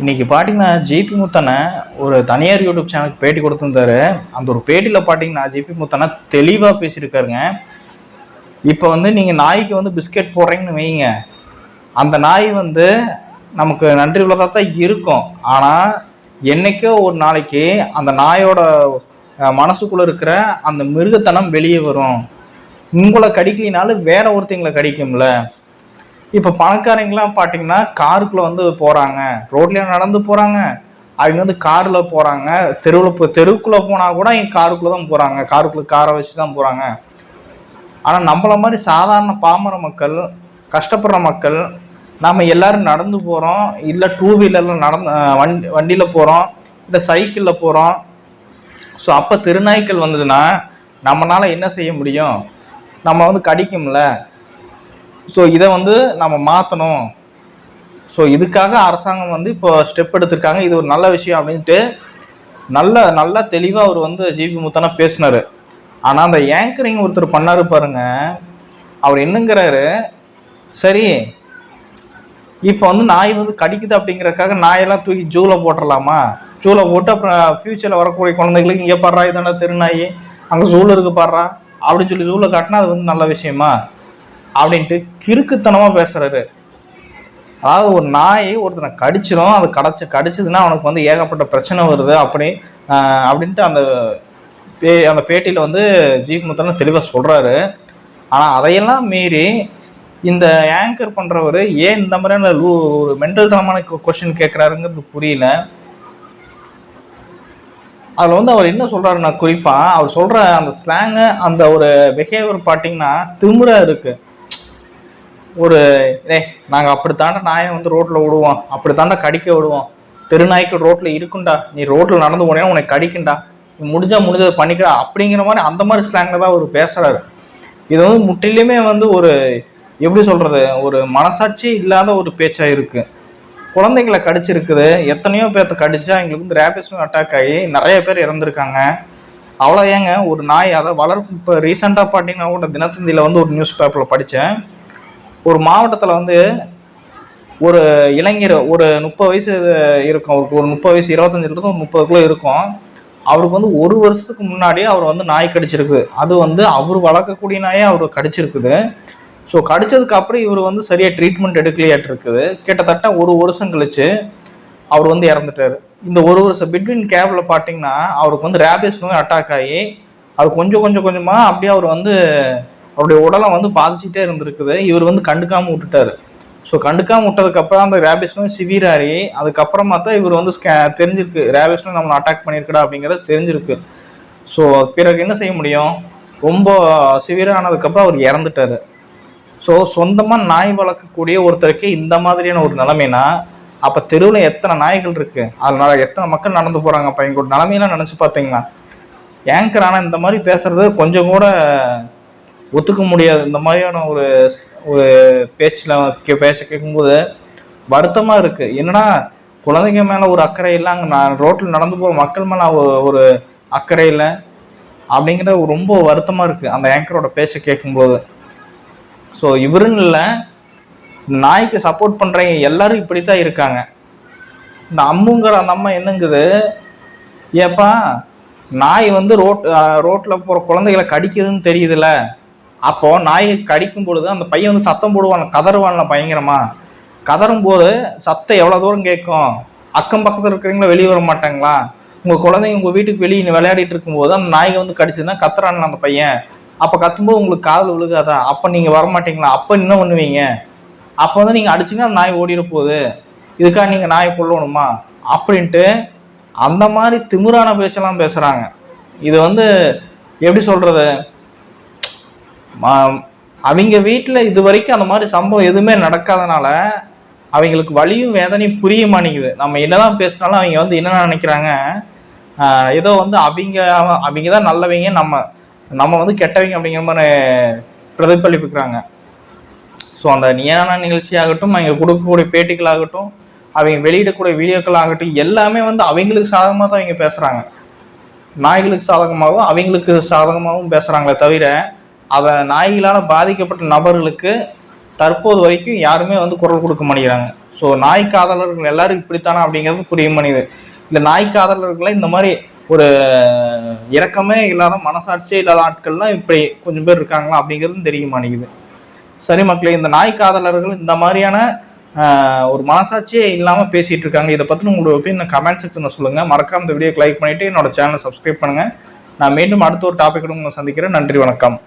இன்றைக்கி பார்த்தீங்கன்னா ஜிபி முத்தனை ஒரு தனியார் யூடியூப் சேனலுக்கு பேட்டி கொடுத்துருந்தாரு. அந்த ஒரு பேட்டியில் பார்த்தீங்கன்னா ஜிபி முத்தனை தெளிவாக பேசியிருக்காருங்க. இப்போ வந்து நீங்கள் நாய்க்கு வந்து பிஸ்கெட் போடுறீங்கன்னு வைங்க. அந்த நாய் வந்து நமக்கு நன்றி உள்ளதாக தான் இருக்கும். ஆனால் என்னைக்கோ ஒரு நாளைக்கு அந்த நாயோட மனசுக்குள்ளே இருக்கிற அந்த மிருகத்தனம் வெளியே வரும். உங்களை கடிக்கலினாலும் வேற ஒருத்தங்களை கடிக்கும்ல. இப்போ பணக்காரங்களாம் பார்த்தீங்கன்னா காருக்குள்ளே வந்து போகிறாங்க ரோட்லயே நடந்து போகிறாங்க அவங்க வந்து காரில் போகிறாங்க தெருவில் போ தெருவுக்குள்ளே போனால் கூட அவங்க காருக்குள்ளே தான் போகிறாங்க காருக்குள்ளே காரை வச்சு தான் போகிறாங்க ஆனால் நம்மள மாதிரி சாதாரண பாமர மக்கள் கஷ்டப்படுற மக்கள் நாம் எல்லாரும் நடந்து போகிறோம் இல்லை டூ வீலரில் நடந்து வண்டி வண்டியில் போகிறோம் இல்லை சைக்கிளில் போகிறோம் ஸோ அப்போ திருநாய்க்கள் வந்ததுன்னா நம்மளால் என்ன செய்ய முடியும்? நம்ம வந்து கடிக்கும்ல. ஸோ இதை வந்து நம்ம மாற்றணும் ஸோ இதுக்காக அரசாங்கம் வந்து இப்போ ஸ்டெப் எடுத்திருக்காங்க. இது ஒரு நல்ல விஷயம் அப்படின்ட்டு நல்ல நல்லா தெளிவாக அவர் வந்து ஜிபி முத்தனா பேசினாரு. ஆனால் அந்த ஏங்கரிங் ஒருத்தர் பண்ணாரு பாருங்க. அவர் என்னங்கிறாரு? சரி இப்போ வந்து நாய் வந்து கடிக்குது அப்படிங்கிறக்காக நாயெல்லாம் தூக்கி ஜூவில் போட்டுடலாமா ஜூவில் போட்டு அப்புறம் ஃப்யூச்சரில் வரக்கூடிய குழந்தைகளுக்கு இங்கே பாடுறா இதான திருநாய் அங்கே ஜூவில் இருக்கு பாடுறா அப்படின்னு சொல்லி ஜூவில் காட்டினா அது வந்து நல்ல விஷயமா? அப்படின்ட்டு கிறுக்குத்தனமாக பேசுறாரு. அதாவது ஒரு நாய் ஒருத்தனை கடிச்சிடும் அது கடைச்சி கடிச்சதுன்னா அவனுக்கு வந்து ஏகப்பட்ட பிரச்சனை வருது அப்படி அப்படின்ட்டு அந்த பே அந்த பேட்டியில் வந்து ஜீப் முத்தன தெளிவாக சொல்கிறாரு ஆனால் அதையெல்லாம் மீறி இந்த ஆங்கர் பண்ணுறவர் ஏன் இந்த மாதிரியான லூ ஒரு மென்டல் தனமான கொஷின் கேட்குறாருங்கிறது புரியல. அதில் வந்து அவர் என்ன சொல்கிறாருன்னா குறிப்பாக அவர் சொல்கிற அந்த ஸ்லாங்கு அந்த ஒரு பிஹேவியர் பார்த்தீங்கன்னா திமிரா இருக்குது ஒரு ஏ நாங்கள் அப்படி நாயை வந்து ரோட்டில் விடுவோம்? அப்படித்தாண்டா கடிக்க விடுவோம்? தெருநாய்க்கள் ரோட்டில் இருக்குண்டா. நீ ரோட்டில் நடந்து போனேன்னா உனக்கு கடிக்குண்டா. நீ முடிஞ்சா முடிஞ்சதை பண்ணிக்கிறா அப்படிங்கிற மாதிரி அந்த மாதிரி ஸ்லாங்கில் தான் அவர் பேசுகிறாரு இது வந்து முற்றிலுமே வந்து ஒரு எப்படி சொல்கிறது ஒரு மனசாட்சி இல்லாத ஒரு பேச்சாக இருக்குது குழந்தைங்களை கடிச்சிருக்குது. எத்தனையோ பேர்த்த கடிச்சா எங்களுக்கு வந்து ரேபிஸ் அட்டாக் ஆகி நிறைய பேர் இறந்துருக்காங்க. அவ்வளோ ஏங்க ஒரு நாய் அதை வளர்ப்பு இப்போ ரீசெண்டாக பார்த்தீங்கன்னா கூட தினத்தந்தியில் வந்து ஒரு நியூஸ் பேப்பரில் படித்தேன் ஒரு மாவட்டத்தில் வந்து ஒரு இளைஞர் ஒரு முப்பது வயசு இருக்கும். அவருக்கு ஒரு முப்பது வயசு இருபத்தஞ்சிலிருந்து ஒரு முப்பதுக்குள்ளே இருக்கும். அவருக்கு வந்து ஒரு வருஷத்துக்கு முன்னாடியே அவர் வந்து நாய் கடிச்சிருக்கு அது வந்து அவர் வளர்க்கக்கூடிய நாயே அவர் கடிச்சிருக்குது. ஸோ கடிச்சதுக்கு அப்புறம் இவர் வந்து சரியாக ட்ரீட்மெண்ட் எடுக்கலையாட்டு இருக்குது கிட்டத்தட்ட ஒரு வருஷம் கழிச்சு அவர் வந்து இறந்துட்டாரு. இந்த ஒரு வருஷம் பிட்வீன் கேப்பில் பார்த்தீங்கன்னா அவருக்கு வந்து ரேபிஸ் நோய் அட்டாக் ஆகி அது கொஞ்சம் கொஞ்சம் கொஞ்சமாக அப்படியே அவர் வந்து அவருடைய உடலை வந்து பாதிச்சுட்டே இருந்திருக்குது. இவர் வந்து கண்டுக்காமல் விட்டுட்டாரு. ஸோ கண்டுக்காம விட்டதுக்கப்புறம் அந்த ரேபிஸ் நோய் சிவியர் ஆகி அதுக்கப்புறமா தான் இவர் வந்து ஸ்கே தெரிஞ்சிருக்கு. ரேபிஸ் நம்மளை அட்டாக் பண்ணியிருக்கடா அப்படிங்கிறது தெரிஞ்சிருக்கு. ஸோ பிறகு என்ன செய்ய முடியும்? ரொம்ப சிவியர் ஆனதுக்கப்புறம் அவர் இறந்துட்டார். ஸோ சொந்தமாக நாய் வளர்க்கக்கூடிய ஒருத்தருக்கு இந்த மாதிரியான ஒரு நிலைமைனா அப்போ தெருவில் எத்தனை நாய்கள் இருக்குது அதனால எத்தனை மக்கள் நடந்து போகிறாங்க அப்போ எங்களோட நிலமையெல்லாம் நினச்சி பார்த்தீங்கன்னா ஏங்கர் ஆனால் இந்த மாதிரி பேசுறது கொஞ்சம் கூட ஒத்துக்க முடியாது. இந்த மாதிரியான ஒரு ஒரு பேச்சில் பேச கேட்கும்போது வருத்தமாக இருக்குது என்னன்னா குழந்தைங்க மேலே ஒரு அக்கறை இல்லை. அங்கே நான் ரோட்டில் நடந்து போகிற மக்கள் மேலே ஒரு- அக்கறை இல்லை. அப்படிங்கிற ஒரு ரொம்ப வருத்தமாக இருக்குது அந்த ஏங்கரோட பேச்ச கேட்கும்போது. ஸோ இவருன்னு இல்லை. நாய்க்கு சப்போர்ட் பண்ணுறவங்க எல்லாரும் இப்படி தான் இருக்காங்க. இந்த அம்முங்கிற அந்த அம்மா என்னங்குது? ஏப்பா நாய் வந்து ரோட் ரோட்டில் போகிற குழந்தைகளை கடிக்குதுன்னு தெரியுதுல்ல. அப்போ நாயை கடிக்கும் பொழுது அந்த பையன் வந்து சத்தம் போடுவான் கதறுவான்ல பயங்கரமா. கதறும் போது சத்தம் எவ்வளோ தூரம் கேட்கும்? அக்கம் பக்கத்தில் இருக்கிறவங்கள வெளியே வர மாட்டாங்களா? உங்கள் குழந்தைங்க உங்கள் வீட்டுக்கு வெளியே விளையாடிட்டு இருக்கும்போது அந்த நாயை வந்து கடிச்சதுன்னா கத்துறான்ல அந்த பையன். அப்போ கத்தும்போது உங்களுக்கு காதல் விழுகாதா? அப்போ நீங்கள் வரமாட்டீங்களா அப்போ என்ன பண்ணுவீங்க? அப்போ வந்து நீங்கள் அடிச்சீங்கன்னா அந்த நாய் ஓடிட போகுது. இதுக்காக நீங்கள் நாயை கொள்ளணுமா அப்படின்ட்டு அந்த மாதிரி திமிரான பேச்செல்லாம் பேசுகிறாங்க இது வந்து எப்படி சொல்கிறது அவங்க வீட்டில் இது வரைக்கும் அந்த மாதிரி சம்பவம் எதுவுமே நடக்காதனால அவங்களுக்கு வலியும் வேதனையும் புரிய மாட்டேங்குது. நம்ம என்னதான் பேசினாலும் அவங்க வந்து என்ன நினைக்கிறாங்க? ஏதோ வந்து அவங்க அவங்க தான் நல்லவங்க நம்ம நம்ம வந்து கெட்டவங்க அப்படிங்கிற மாதிரி பிரதிபலிப்புக்கிறாங்க. ஸோ அந்த நியான நிகழ்ச்சியாகட்டும் அவங்க கொடுக்கக்கூடிய பேட்டிகளாகட்டும் அவங்க வெளியிடக்கூடிய வீடியோக்கள் ஆகட்டும் எல்லாமே வந்து அவங்களுக்கு சாதகமாக தான் அவங்க பேசுகிறாங்க நாய்களுக்கு சாதகமாகவும் அவங்களுக்கு சாதகமாகவும் பேசுகிறாங்களே தவிர அதை நாய்களால் பாதிக்கப்பட்ட நபர்களுக்கு தற்போது வரைக்கும் யாருமே வந்து குரல் கொடுக்க மாட்டேங்கிறாங்க. ஸோ நாய் காதலர்கள் எல்லாரும் இப்படித்தானா அப்படிங்கிறது புரிய மாட்டேங்குது. இந்த நாய் காதலர்களை இந்த மாதிரி ஒரு இரக்கமே இல்லாத மனசாட்சியே இல்லாத ஆட்கள்லாம் இப்படி கொஞ்சம் பேர் இருக்காங்களா அப்படிங்கிறது தெரிய மாட்டேங்குது. சரி மக்களே இந்த நாய் காதலர்கள் இந்த மாதிரியான ஒரு மனசாட்சியே இல்லாமல் பேசிகிட்டு இருக்காங்க. இதை பற்றி உங்களோட ஒப்பீனியன் கமெண்ட் செக்ஷனில் சொல்லுங்கள் மறக்காம இந்த வீடியோக்கு லைக் பண்ணிவிட்டு என்னோட சேனலை சப்ஸ்கிரைப் பண்ணுங்கள் நான் மீண்டும் அடுத்த ஒரு டாபிக் உங்களை சந்திக்கிறேன். நன்றி வணக்கம்.